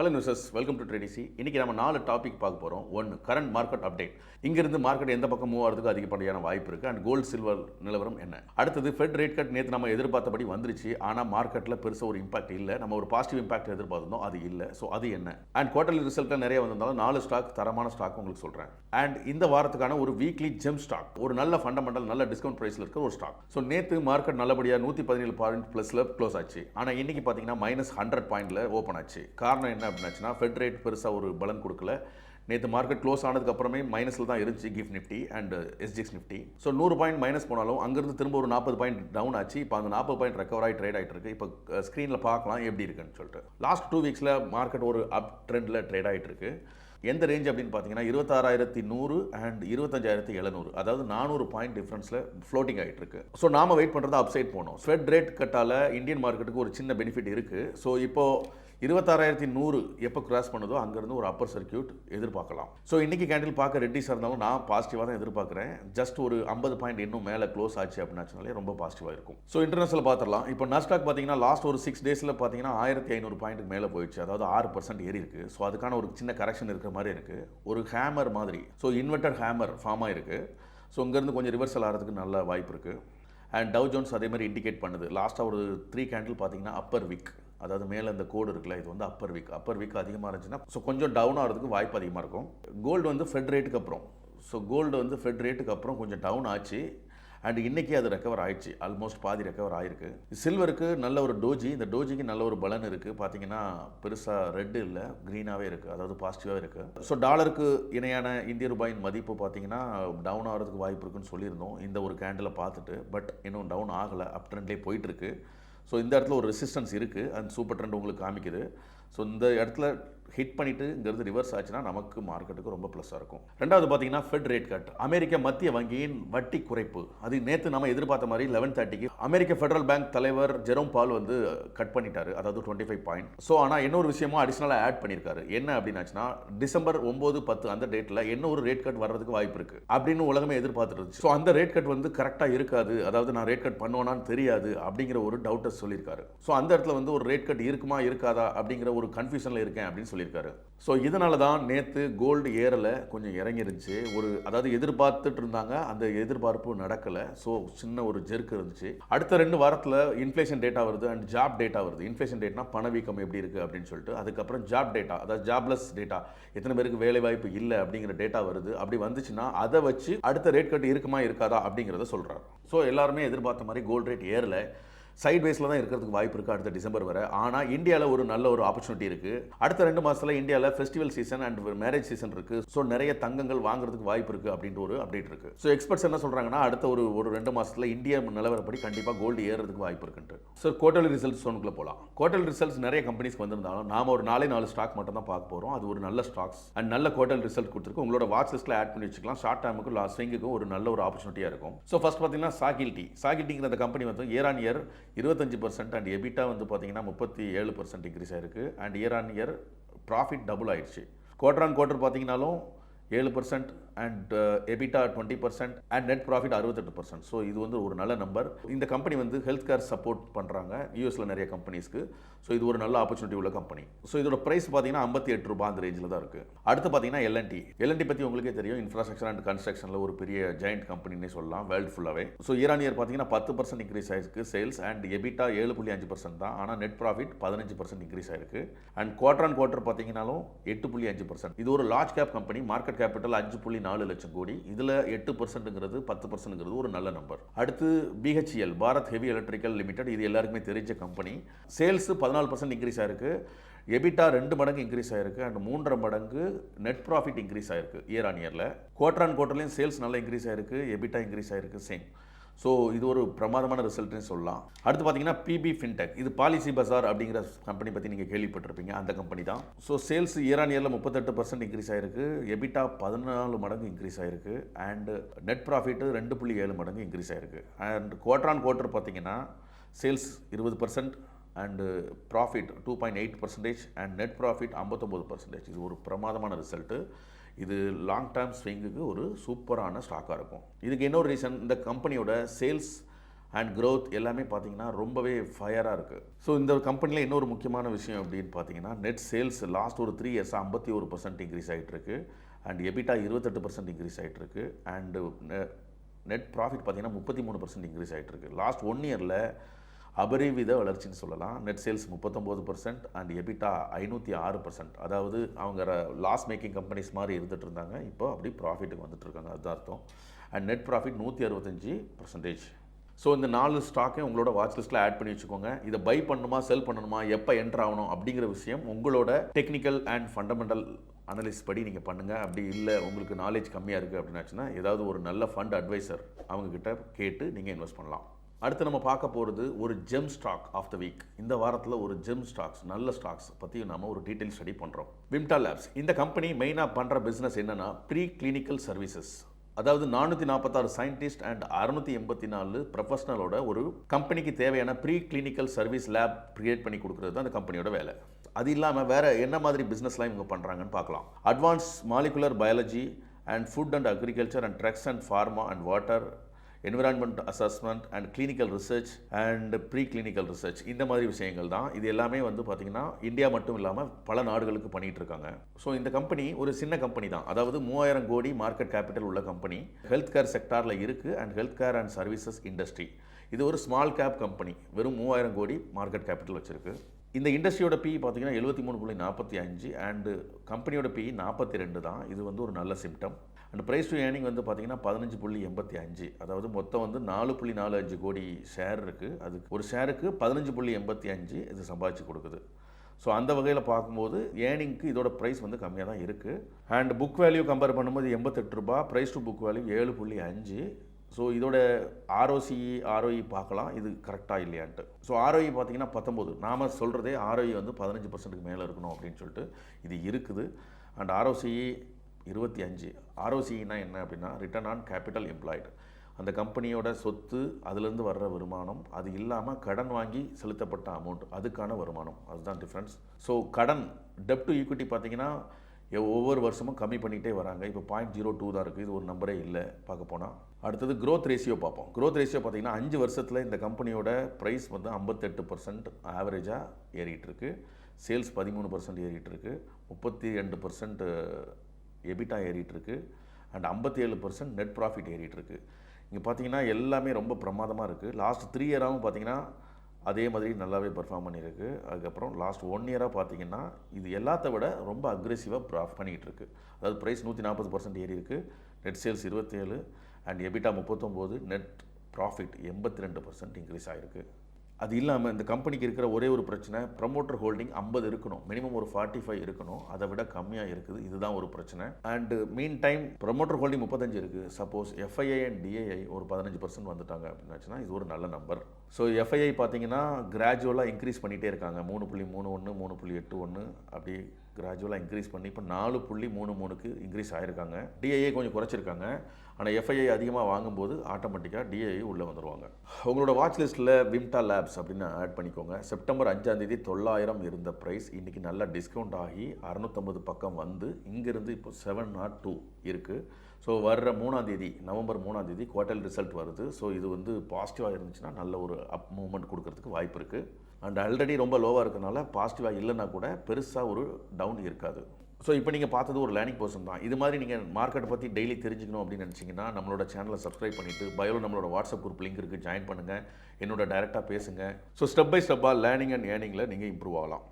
Hello news welcome to ட்ரேடிசி இன்னைக்கு நம்ம நாலு டாபிக் பார்க்க போகிறோம் ஒன்று கரண்ட் மார்க்கெட் அப்டேட் இங்கிருந்து மார்க்கெட் எந்த பக்கம் மூவ் ஆகிறதுக்கு அதிகப்படியான வாய்ப்பு இருக்குது அண்ட் கோல்டு சில்வர் நிலவரம் என்ன? அடுத்தது ஃபெட் ரேட் கட் நேற்று நம்ம எதிர்பார்த்தபடி வந்துருச்சு. ஆனால் மார்க்கெட்டில் பெருசாக ஒரு இம்பாக்ட் இல்லை. நம்ம ஒரு பாசிட்டிவ் இம்பாக்ட் எதிர்பார்த்திருந்தோம். அது இல்லை. ஸோ அது என்ன? அண்ட் குவார்டர்லி ரிசல்ட்டில் நிறைய வந்திருந்தாலும் நாலு ஸ்டாக் தரமான ஸ்டாக் உங்களுக்கு சொல்கிறேன் அண்ட் இந்த வாரத்துக்கான ஒரு வீக்லி ஜெம் ஸ்டாக் ஒரு நல்ல ஃபண்டமெண்டல் நல்ல டிஸ்கவுண்ட் ப்ரைஸில் இருக்கிற ஒரு ஸ்டாக் ஸோ நேற்று மார்க்கெட் நல்லபடியாக நூற்றி பதினேழு பாயிண்ட் ப்ளஸில் க்ளோஸ் ஆச்சு. ஆனால் இன்றைக்கி பார்த்தீங்கன்னா மைனஸ் ஹண்ட்ரட் பாயிண்டில் ஓப்பன் ஆச்சு. காரணம் என்ன அப்படின்னாச்சுன்னா ஃபெட் ரேட் பெருசாக ஒரு பலன் கொடுக்கல. நேற்று மார்க்கெட் க்ளோஸ் ஆனதுக்கு அப்புறமே மைனஸில் தான் இருந்துச்சு gift nifty and SGX nifty so நூறு பாயிண்ட் மைனஸ் போனாலும் அங்கேருந்து திரும்ப ஒரு நாற்பது பாயிண்ட் டவுன் ஆச்சு. இப்போ அந்த நாற்பது பாயிண்ட் ரெக்கவர் ஆகி ட்ரேட் ஆகிட்டு இருக்கு. இப்போ ஸ்க்ரீனில் uh, பார்க்கலாம் எப்படி இருக்குன்னு சொல்லிட்டு. லாஸ்ட் டூ வீக்ஸில் மார்க்கெட் ஒரு அப் ட்ரெண்டில் ட்ரேட் ஆகிட்டு இருக்கு. எந்த ரேஞ்ச் அப்படின்னு பார்த்தீங்கன்னா இருபத்தாறாயிரத்தி நூறு அண்ட் இருபத்தஞ்சாயிரத்தி எழுநூறு. அதாவது நானூறு பாயிண்ட் டிஃப்ரென்ஸில் ஃப்ளோட்டிங் ஆகிட்டு இருக்கு. ஸோ நாம வெயிட் பண்ணுறது அப்சைட் போனோம். ஸ்வெட் ரேட் கட்டால இந்தியன் மார்க்கெட்டுக்கு ஒரு சின்ன பெனிஃபிட் இருக்குது ஸோ இப்போ இருபத்தாறாயிரத்தி நூறு எப்போ கிராஸ் பண்ணுதோ அங்கேருந்து ஒரு அப்பர் சர்க்கியூட் எதிர்பார்க்கலாம். ஸோ இன்றைக்கி கேண்டில் பார்க்க ரெட்டிஸாக இருந்தாலும் நான் பாசிட்டிவாக தான் எதிர்பார்க்குறேன். ஜஸ்ட் ஒரு ஐம்பது பாயிண்ட் இன்னும் மேலே க்ளோஸ் ஆச்சு அப்படின்னாச்சுனாலே ரொம்ப பாசிட்டிவாக இருக்கும். ஸோ இன்டர்நேஷனல் பார்த்துடலாம். இப்போ நாஸ்டாக் பார்த்தீங்கன்னா லாஸ்ட் ஒரு சிக்ஸ் டேஸில் பார்த்தீங்கன்னா ஆயிரத்தி ஐநூறு பாயிண்ட்டுக்கு மேலே போயிடுச்சு. அதாவது ஆறு பர்சன்ட் ஏறி இருக்கு. ஸோ அதுக்கான ஒரு சின்ன கரெக்ஷன் இருக்கிற மாதிரி இருக்குது ஒரு ஹேமர் மாதிரி. ஸோ இன்வெர்டர் ஹேமர் ஃபார்ம் ஆயிருக்கு. ஸோ இங்கேருந்து கொஞ்சம் ரிவர்சல் ஆகிறதுக்கு நல்ல வாய்ப்பு இருக்குது அண்ட் டவ் ஜோன்ஸ் அதே மாதிரி இண்டிகேட் பண்ணுது. லாஸ்ட்டாக ஒரு த்ரீ கேண்டில் பார்த்தீங்கன்னா அப்பர் வீக் அதாவது மேலே இந்த கோடு இருக்குல்ல இது வந்து அப்பர் வீக் அப்பர் வீக் அதிகமாக இருந்துச்சுன்னா ஸோ கொஞ்சம் டவுன் ஆகிறதுக்கு வாய்ப்பு அதிகமாக இருக்கும். கோல்டு வந்து ஃபெட் ரேட்டுக்கு அப்புறம். ஸோ கோல்டு வந்து ஃபெட் ரேட்டுக்கு அப்புறம் கொஞ்சம் டவுன் ஆச்சு. அண்ட் இன்றைக்கி அது ரெக்கவர் ஆயிடுச்சு. ஆல்மோஸ்ட் பாதி ரெக்கவர் ஆயிருக்கு. சில்வருக்கு நல்ல ஒரு டோஜி இந்த டோஜிக்கு நல்ல ஒரு பலன் இருக்குது பார்த்தீங்கன்னா பெருசாக ரெட்டு இல்லை க்ரீனாகவே இருக்குது அதாவது பாசிட்டிவாகவே இருக்குது ஸோ டாலருக்கு இணையான இந்திய ரூபாயின் மதிப்பு பார்த்தீங்கன்னா டவுன் ஆகிறதுக்கு வாய்ப்பு இருக்குன்னு சொல்லியிருந்தோம். இந்த ஒரு கேண்டில் பார்த்துட்டு பட் இன்னும் டவுன் ஆகலை. அப் ட்ரெண்ட்லேயே போயிட்டுருக்கு ஸோ இந்த இடத்துல ஒரு ரெசிஸ்டன்ஸ் இருக்குது அந்த சூப்பர் ட்ரெண்ட் உங்களுக்கு காமிக்குது. ஸோ இந்த இடத்துல ஹிட் பண்ணிட்டுங்கிறது ரிவர்ஸ் ஆச்சுன்னா நமக்கு மார்க்கெட்டுக்கு ரொம்ப ப்ளஸ்ஸாக இருக்கும். ரெண்டாவது பார்த்தீங்கன்னா ஃபெட் ரேட் கட் அமெரிக்க மத்திய வங்கியின் வட்டி குறைப்பு. அது நேற்று நம்ம எதிர்பார்த்த மாதிரி லெவன் தேர்ட்டிக்கு அமெரிக்க ஃபெடரல் பேங்க் தலைவர் ஜெரோம் பால் வந்து கட் பண்ணிட்டாரு. அதாவது டுவெண்ட்டி ஃபைவ் பாயிண்ட் ஸோ ஆனால் இன்னொரு விஷயமும் அடிஷ்னலாக ஆட் பண்ணியிருக்காரு. என்ன அப்படின்னாச்சுன்னா டிசம்பர் ஒம்பது பத்து அந்த டேட்டில் என்ன ஒரு ரேட் கட் வர்றதுக்கு வாய்ப்பு இருக்குது அப்படின்னு உலகமே எதிர்பார்த்துட்டு இருந்துச்சு. ஸோ அந்த ரேட் கட் வந்து கரெக்டாக இருக்காது. அதாவது நான் ரேட் கட் பண்ணுவேனான்னு தெரியாது அப்படிங்கிற ஒரு டவுட்டை சொல்லியிருக்காரு. ஸோ அந்த இடத்துல வந்து ஒரு ரேட் கட் இருக்குமா இருக்காதா அப்படிங்கிற ஒரு கன்ஃபியூஷனில் இருக்கேன் அப்படின்னு சொல்லியிருக்காரு. ஸோ இதனால தான் நேற்று கோல்டு ஏறலை கொஞ்சம் இறங்கிருந்துச்சு. ஒரு அதாவது எதிர்பார்த்துட்டு இருந்தாங்க அந்த எதிர்பார்ப்பு நடக்கலை. ஸோ சின்ன ஒரு ஜெர்க் இருந்துச்சு. அடுத்த ரெண்டு வாரத்தில் இன்ஃப்ளேஷன் டேட்டா வருது அண்ட் ஜாப் டேட்டா வருது. இன்ஃப்ளேஷன் டேட்னா பணவீக்கம் எப்படி இருக்குது அப்படின்னு சொல்லிட்டு அதுக்கப்புறம் ஜாப் டேட்டா அதாவது ஜாப்லெஸ் டேட்டா எத்தனை பேருக்கு வேலை வாய்ப்பு இல்லை அப்படிங்கிற டேட்டா வருது. அப்படி வந்துச்சுன்னா அதை வச்சு அடுத்த ரேட் கட் இருக்குமா இருக்காதா அப்படிங்கிறத சொல்கிறார் ஸோ எல்லாருமே எதிர்பார்த்த மாதிரி கோல்டு ரேட் ஏறலை. சைட் வேஸில் தான் இருக்கிறதுக்கு வாய்ப்பு இருக்குது அடுத்த டிசம்பர் வரை. ஆனால் இந்தியாவில் ஒரு நல்ல ஒரு ஆப்பர்ச்சுனிட்டி இருக்குது அடுத்த ரெண்டு மாதத்தில் இந்தியாவில் festival season and marriage season இருக்குது ஸோ நிறைய தங்கங்கள் வாங்குறதுக்கு வாய்ப்பு இருக்குது அப்படின்ற ஒரு அப்டேட் இருக்குது ஸோ எக்ஸ்பர்ட்ஸ் என்ன சொல்கிறாங்கன்னா அடுத்த ஒரு ஒரு ரெண்டு மாதத்தில் இந்தியா நிலவரப்படி கண்டிப்பாக கோல்டு ஏறுறதுக்கு வாய்ப்பு இருக்குன்ட்டு. ஸோ குவார்டர்லி ரிசல்ட்ஸ் ஒன்றுக்குள்ள போகலாம் குவார்டர்லி ரிசல்ட்ஸ் நிறைய கம்பெனிஸ்க்கு வந்திருந்தாலும் நாம ஒரு நாலே நாலு ஸ்டாக் மட்டும் தான் பார்க்க போகிறோம் அது ஒரு நல்ல ஸ்டாக்ஸ் அண்ட் நல்ல குவார்டர்லி ரிசல்ட் கொடுத்துருக்கு. உங்களோட வாட்ச் லிஸ்ட்டில் ஆட் பண்ணி வச்சுக்கலாம். ஷார்ட் டைமுக்கு லாஸ்ட் ஸ்விங்குக்கும் ஒரு நல்ல ஒரு ஆப்பர்ச்சுனிட்டியாக இருக்கும். ஸோ ஃபஸ்ட் பார்த்தீங்கன்னா சாகில்டி சாகில்டிங்கிற அந்த கம்பெனி வந்து இயர் ஆன் இயர் இருபத்தஞ்சி பர்சன்ட் அண்ட் எபிட்டா வந்து பார்த்தீங்கன்னா முப்பத்தி ஏழு பர்சன்ட் இன்க்ரீஸ் ஆயிருக்கு. And year on year profit double ஆயிடுச்சு. குவார்டர் ஆன் குவார்டர் பார்த்தீங்கன்னாலும் ஏழு percent and EBITDA twenty percent and net profit அறுபத்தெட்டு பர்சன்ட் ஸோ இது வந்து ஒரு நல்ல நம்பர் இந்த கம்பெனி வந்து ஹெல்த் கேர் சப்போர்ட் பண்ணுறாங்க யூஎஸில் நிறைய கம்பெனிஸ்க்கு ஸோ இது ஒரு நல்ல ஆப்பர்ச்சுனிட்டி உள்ள கம்பெனி ஸோ இதோட ப்ரைஸ் பார்த்தீங்கன்னா ஐம்பத்தி எட்டு ரூபா அந்த ரேஞ்சில் தான் இருக்குது அடுத்து பார்த்தீங்கன்னா எல்என்டி எல்என்டி பற்றி உங்களுக்கே தெரியும். இன்ஃப்ராஸ்ட்ரக்சர் அண்ட் கன்ஸ்ட்ரக்ஷனில் ஒரு பெரிய ஜாயிண்ட் கம்பெனினே சொல்லலாம். வேர்ல்டு ஃபுல்லாகவே ஸோ இயர் ஆன் இயர் பார்த்தீங்கன்னா பத்து பர்சன்ட் இன்க்ரீஸ் ஆயிருக்கு. சேல்ஸ் அண்ட் எபிட்டா ஏழு புள்ளி அஞ்சு பர்சன்ட் தான். ஆனால் நெட் ப்ராஃபிட் பதினஞ்சு பர்சன்ட் இன்க்ரீஸ் ஆயிருக்கு. அண்ட் குவார்டர் அண்ட் குவார்டர் பார்த்தீங்கன்னாலும் எட்டு புள்ளி அஞ்சு பர்சன்ட் இது ஒரு large cap company market capital அஞ்சு புள்ளி நாலு லட்சம் கோடி. இதில் எட்டு பர்சன்ட்டுங்கிறது பத்து பர்சன்ட்ங்கிறது ஒரு நல்ல நம்பர் அடுத்து BHL Bharat heavy electrical limited. இது எல்லாருக்குமே தெரிஞ்ச கம்பெனி சேல்ஸு பதினாலு பர்சன்ட் இன்க்ரீஸ் ஆயிருக்கு. எபிட்டா ரெண்டு மடங்கு இன்க்ரீஸ் ஆயிருக்கு. அண்ட் மூன்றரை மடங்கு நெட் ப்ராஃபிட் இன்க்ரீஸ் ஆயிருக்கு இயர் ஆன் இயரில் குவார்டர் ஆன் குவார்டர்லையும் சேல்ஸ் நல்லா இன்க்ரீஸ் ஆயிருக்கு எபிட்டா இன்க்ரீஸ் ஆயிருக்கு சேம் ஸோ இது ஒரு பிரமாதமான ரிசல்ட்னு சொல்லலாம். அடுத்து பார்த்தீங்கன்னா பிபி ஃபின்டெக் இது பாலிசி பஜார் அப்படிங்கிற கம்பெனி பற்றி நீங்கள் கேள்விப்பட்டிருப்பீங்க. அந்த கம்பெனி தான். ஸோ சேல்ஸ் இயர் ஆன் இயரில் முப்பத்தெட்டு பர்சன்ட் இன்க்ரீஸ் ஆயிருக்கு. எபிட்டா பதினாலு மடங்கு இன்க்ரீஸ் ஆயிருக்கு. அண்டு நெட் ப்ராஃபிட்டு ரெண்டு புள்ளி ஏழு மடங்கு இன்க்ரீஸ் ஆயிருக்கு. அண்ட் குவார்டர் ஆன் குவார்டர் பார்த்தீங்கன்னா சேல்ஸ் இருபது percent and profit two point eight percentage and net profit ஐம்பத்தொம்போது பர்சன்டேஜ் இது ஒரு பிரமாதமான ரிசல்ட்டு இது லாங் டேர்ம் ஸ்விங்குக்கு ஒரு சூப்பரான ஸ்டாக்காக இருக்கும். இதுக்கு இன்னொரு ரீசன் இந்த கம்பெனியோட சேல்ஸ் அண்ட் க்ரோத் எல்லாமே பார்த்தீங்கன்னா ரொம்பவே ஃபயராக இருக்குது ஸோ இந்த கம்பெனியில் இன்னொரு முக்கியமான விஷயம் அப்படின்னு பார்த்தீங்கன்னா நெட் சேல்ஸ் லாஸ்ட் ஒரு த்ரீ இயர்ஸாக ஐம்பத்தி ஒரு பர்சன்ட் இன்க்ரீஸ் ஆகிட்டுருக்கு அண்ட் எபிட்டா இருபத்தெட்டு பர்சன்ட் இன்க்ரீஸ் ஆகிட்டுருக்கு அண்டு நெட் ப்ராஃபிட் பார்த்தீங்கன்னா முப்பத்தி மூணு பர்சன்ட் இன்க்ரீஸ் ஆகிட்டுருக்கு லாஸ்ட் ஒன் இயரில் அபரிவித வளர்ச்சின்னு சொல்லலாம். நெட் சேல்ஸ் முப்பத்தொம்போது பர்சன்ட் அண்ட் எபிட்டா ஐநூற்றி ஆறு பர்சன்ட் அதாவது அவங்க லாஸ் மேக்கிங் கம்பெனிஸ் மாதிரி இருந்துட்டு இருந்தாங்க இப்போ அப்படி ப்ராஃபிட்டுக்கு வந்துட்டு இருக்காங்க அதுதான் அர்த்தம். அண்ட் நெட் ப்ராஃபிட் நூற்றி அறுபத்தஞ்சி பர்சன்டேஜ் ஸோ இந்த நாலு ஸ்டாக்கையும் உங்களோட வாட்ச் லிஸ்ட்டில் ஆட் பண்ணி வச்சுக்கோங்க. இதை பை பண்ணணுமா செல் பண்ணணுமா எப்போ என்ட்ரு ஆகணும் அப்படிங்கிற விஷயம் உங்களோட டெக்னிக்கல் அண்ட் ஃபண்டமெண்டல் அனலிஸ் படி நீங்கள் பண்ணுங்கள் அப்படி இல்லை உங்களுக்கு நாலேஜ் கம்மியாக இருக்குது அப்படின்னாச்சுன்னா ஏதாவது ஒரு நல்ல ஃபண்ட் அட்வைசர் அவங்கக்கிட்ட கேட்டு நீங்கள் இன்வெஸ்ட் பண்ணலாம். அடுத்து நம்ம பார்க்க போகிறது ஒரு gem stock of the week இந்த வாரத்தில் ஒரு ஜெம் ஸ்டாக்ஸ் நல்ல ஸ்டாக்ஸ் பற்றியும் நம்ம ஒரு டீட்டெயில் ஸ்டடி பண்ணுறோம் விம்டா லேப்ஸ் இந்த கம்பெனி மெயினாக பண்ணுற பிஸ்னஸ் என்னென்னா ப்ரீ கிளினிக்கல் சர்வீசஸ் அதாவது நானூற்றி நாற்பத்தாறு சயின்டிஸ்ட் அண்ட் அறுநூற்றி எண்பத்தி நாலு ப்ரொஃபஷனலோட ஒரு கம்பெனிக்கு தேவையான pre clinical service lab create பண்ணி கொடுக்குறது தான் அந்த கம்பெனியோட வேலை. அது இல்லாமல் வேற என்ன மாதிரி பிஸ்னஸ்லாம் இவங்க பண்ணுறாங்கன்னு பார்க்கலாம். Advance molecular biology and food and agriculture and drugs and pharma and water environment assessment and clinical research and pre clinical research இந்த மாதிரி விஷயங்கள் தான். இது எல்லாமே வந்து பார்த்திங்கன்னா இந்தியா மட்டும் இல்லாமல் பல நாடுகளுக்கு பண்ணிகிட்டு இருக்காங்க. ஸோ இந்த கம்பெனி ஒரு சின்ன கம்பெனி தான். அதாவது மூவாயிரம் கோடி மார்க்கெட் கேபிட்டல் உள்ள கம்பெனி ஹெல்த் கேர் செக்டாரில் இருக்குது and health care and services industry இது ஒரு ஸ்மால் கேப் கம்பெனி வெறும் மூவாயிரம் கோடி மார்க்கெட் கேபிட்டல் வச்சிருக்கு. இந்த இண்டஸ்ட்ரியோட பி பார்த்தீங்கன்னா எழுபத்தி மூணு புள்ளி நாற்பத்தி அஞ்சு அண்டு கம்பெனியோட பி நாற்பத்தி ரெண்டு தான். இது வந்து ஒரு நல்ல symptom and price to earning வந்து பார்த்திங்கன்னா பதினஞ்சு புள்ளி எண்பத்தி அஞ்சு. அதாவது மொத்தம் வந்து நாலு புள்ளி நாலு அஞ்சு கோடி ஷேர் இருக்குது அதுக்கு ஒரு ஷேருக்கு பதினஞ்சு புள்ளி எண்பத்தி அஞ்சு இது சம்பாதிச்சு கொடுக்குது. ஸோ அந்த வகையில் பார்க்கும்போது ஏர்னிங்க்கு இதோட ப்ரைஸ் வந்து கம்மியாக தான் இருக்குது அண்ட் புக் வேல்யூ கம்பேர் பண்ணும்போது எண்பத்தெட்டு ரூபா ப்ரைஸ் டு புக் வேல்யூ ஏழு புள்ளி அஞ்சு. ஸோ இதோட ஆர்ஓசி ஆர்ஓஇ பார்க்கலாம். இது கரெக்டாக இல்லையான்ட்டு. ஸோ ஆர்ஓஇ பார்த்தீங்கன்னா பத்தொம்போது. நாம் சொல்கிறதே ஆர்ஓஇ வந்து பதினஞ்சு பர்சன்ட்டுக்கு மேலே இருக்கணும் அப்படின்னு சொல்லிட்டு இது இருக்குது. அண்ட் ஆர்ஓசிஇ இருபத்தி அஞ்சு. ஆர்ஓசினா என்ன அப்படின்னா ரிட்டர்ன் ஆன் கேபிட்டல் எம்ப்ளாய்டு அந்த கம்பெனியோட சொத்து அதுலேருந்து வர்ற வருமானம் அது இல்லாமல் கடன் வாங்கி செலுத்தப்பட்ட அமௌண்ட் அதுக்கான வருமானம். அதுதான் டிஃப்ரென்ஸ் ஸோ கடன் டெப் டு ஈக்விட்டி பார்த்தீங்கன்னா ஒவ்வொரு வருஷமும் கம்மி பண்ணிகிட்டே வராங்க. இப்போ பாயிண்ட் ஜீரோ டூ தான் இருக்குது இது ஒரு நம்பரே இல்லை பார்க்க போனால் அடுத்தது க்ரோத் ரேஷியோ பார்ப்போம். க்ரோத் ரேஷியோ பார்த்தீங்கன்னா அஞ்சு வருஷத்தில் இந்த கம்பெனியோட ப்ரைஸ் வந்து ஐம்பத்தெட்டு பர்சன்ட் ஆவரேஜாக ஏறிட்டுருக்கு சேல்ஸ் பதிமூணு பர்சன்ட் ஏறிட்டுருக்கு முப்பத்தி ரெண்டு பர்சன்ட் எபிட்டா ஏறிட்டுருக்கு. அண்ட் ஐம்பத்தேழு பர்சன்ட் நெட் ப்ராஃபிட் ஏறிட்டுருக்கு. இங்கே பார்த்தீங்கன்னா எல்லாமே ரொம்ப பிரமாதமாக இருக்குது லாஸ்ட் த்ரீ இயராகவும் பார்த்தீங்கன்னா அதே மாதிரி நல்லாவே பர்ஃபார்ம் பண்ணியிருக்கு. அதுக்கப்புறம் லாஸ்ட் ஒன் இயராக பார்த்தீங்கன்னா இது எல்லாத்த விட ரொம்ப அக்ரெசிவாக ப்ராஃப் பண்ணிகிட்ருக்கு அதாவது ப்ரைஸ் நூற்றி நாற்பது பர்சன்ட் ஏறி இருக்கு நெட் சேல்ஸ் இருபத்தேழு. அண்ட் எபிட்டா முப்பத்தொம்போது. நெட் ப்ராஃபிட் எண்பத்தி ரெண்டு பர்சன்ட் இன்க்ரீஸ் ஆகிருக்கு அது இல்லாமல் இந்த கம்பெனிக்கு இருக்கிற ஒரே ஒரு பிரச்சனை ப்ரமோட்டர் ஹோல்டிங் ஐம்பது இருக்கணும். மினிமம் ஒரு ஃபார்ட்டி ஃபைவ் இருக்கணும். அதை விட கம்மியாக இருக்குது. இதுதான் ஒரு பிரச்சனை. And mean time promoter holding முப்பத்தஞ்சு இருக்குது சப்போஸ் எஃப்ஐஐ அண்ட் டிஏஐ ஒரு பதினஞ்சு பர்சன்ட் வந்துட்டாங்க அப்படின்னாச்சுன்னா இது ஒரு நல்ல நம்பர் ஸோ எஃப்ஐஐ பார்த்தீங்கன்னா கிராஜுவலாக இன்க்ரீஸ் பண்ணிகிட்டே இருக்காங்க. மூணு புள்ளி மூணு ஒன்று மூணு புள்ளி எட்டு ஒன்று அப்படி கிராஜுவலாக இன்க்ரீஸ் பண்ணி இப்போ நாலு புள்ளி மூணு மூணுக்கு இன்க்ரீஸ் ஆகிருக்காங்க டிஐஏ கொஞ்சம் குறைச்சிருக்காங்க. ஆனால் எஃப்ஐஐ அதிகமாக வாங்கும்போது ஆட்டோமேட்டிக்காக டிஐஏ உள்ளே வந்துருவாங்க. உங்களோட வாட்ச் லிஸ்ட்டில் விம்டா லேப்ஸ் அப்படின்னு ஆட் பண்ணிக்கோங்க. செப்டம்பர் அஞ்சாந்தேதி தொள்ளாயிரம் இருந்த ப்ரைஸ் இன்றைக்கி நல்லா டிஸ்கவுண்ட் ஆகி அறநூற்றம்பது பக்கம் வந்து இங்கேருந்து இப்போ செவன் நாட் டூ இருக்குது ஸோ வர்ற மூணாந்தேதி நவம்பர் மூணாந்தேதி குவார்ட்டல் ரிசல்ட் வருது. ஸோ இது வந்து பாசிட்டிவாக இருந்துச்சுன்னா நல்ல ஒரு அப் மூவ்மெண்ட் கொடுக்கறதுக்கு வாய்ப்பு இருக்குது அண்ட் ஆல்ரெடி ரொம்ப லோவாக இருக்கனால பாசிட்டிவாக இல்லைன்னா கூட பெருசாக ஒரு டவுன் இருக்காது. ஸோ இப்போ நீங்கள் பார்த்தது ஒரு லேர்னிங் பர்சன் தான். இது மாதிரி நீங்கள் மார்க்கெட்டை பற்றி டெய்லி தெரிஞ்சுக்கணும் அப்படின்னு நினச்சிங்கன்னா நம்மளோட சேனலை சப்ஸ்கிரைப் பண்ணிவிட்டு பயோல நம்மளோட வாட்ஸ்அப் குரூப் லிங்க் இருக்குது ஜாயின் பண்ணுங்கள் என்னோட டேரெக்டாக பேசுங்க. ஸோ ஸ்டெப் பை ஸ்டெப்பாக லேர்னிங் அண்ட் ஏர்னிங்கில் நீங்கள் இம்ப்ரூவ் ஆகலாம்.